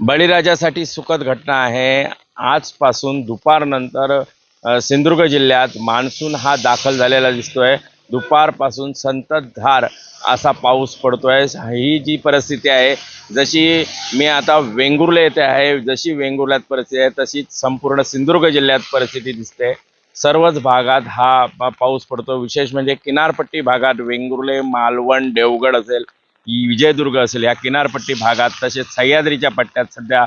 बळीराजासाठी सुखद घटना आहे. आजपासून दुपारनंतर सिंधुदुर्ग जिल्ह्यात मान्सून हा दाखल झालेला दिसतोय. दुपारपासून संततधार असा पाऊस पडतो आहे ही जी परिस्थिती आहे जशी मी आता वेंगुर्ले येथे आहे जशी वेंगुर्ल्यात परिस्थिती आहे तशीच संपूर्ण सिंधुदुर्ग जिल्ह्यात परिस्थिती दिसते. सर्वच भागात हा पाऊस पडतो. विशेष म्हणजे किनारपट्टी भागात वेंगुर्ले मालवण देवगड असेल विजयदुर्ग असेल या किनारपट्टी भागात तसेच सह्याद्रीच्या पट्ट्यात सध्या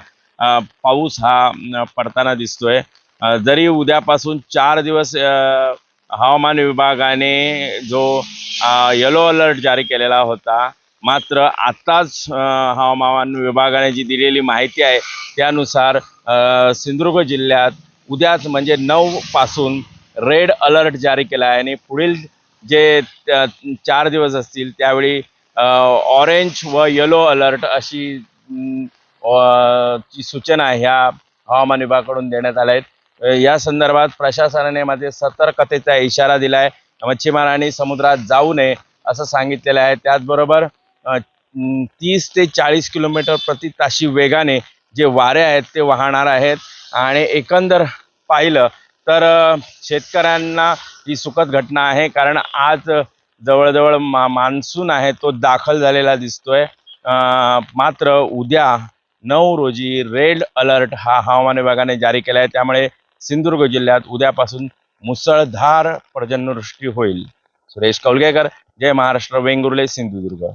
पाऊस हा पडताना दिसतोय. जरी उद्यापासून चार दिवस हवामान विभागाने जो येलो अलर्ट जारी केलेला होता मात्र आत्ताच हवामान विभागाने जी दिलेली माहिती आहे त्यानुसार सिंधुदुर्ग जिल्ह्यात उद्याच म्हणजे नऊ पासून रेड अलर्ट जारी केला आहे आणि पुढील जे चार दिवस असतील त्यावेळी ऑरेंज व येलो अलर्ट अशी ची सूचना ह्या हवामान विभागाकडून देण्यात आल्या आहेत. या संदर्भात प्रशासनाने मध्ये सतर्कतेचा इशारा दिलाय. मच्छीमारांनी समुद्रात जाऊ नये असं सांगितलेलं आहे. त्याचबरोबर तीस ते चाळीस किलोमीटर प्रति ताशी वेगाने जे वारे आहेत ते वाहणार आहेत. आणि एकंदर पाहिलं तर शेतकऱ्यांना ही सुखद घटना आहे. कारण आज जवळजवळ मा मान्सून आहे तो दाखल झालेला दिसतोय. मात्र उद्या नऊ रोजी रेड अलर्ट हा हवामान विभागाने जारी केला आहे त्यामुळे सिंधुदुर्ग जिल्ह्यात उद्यापासून मुसळधार पर्जन्यवृष्टी होईल. सुरेश कौलगेकर जय महाराष्ट्र वेंगुर्ले सिंधुदुर्ग.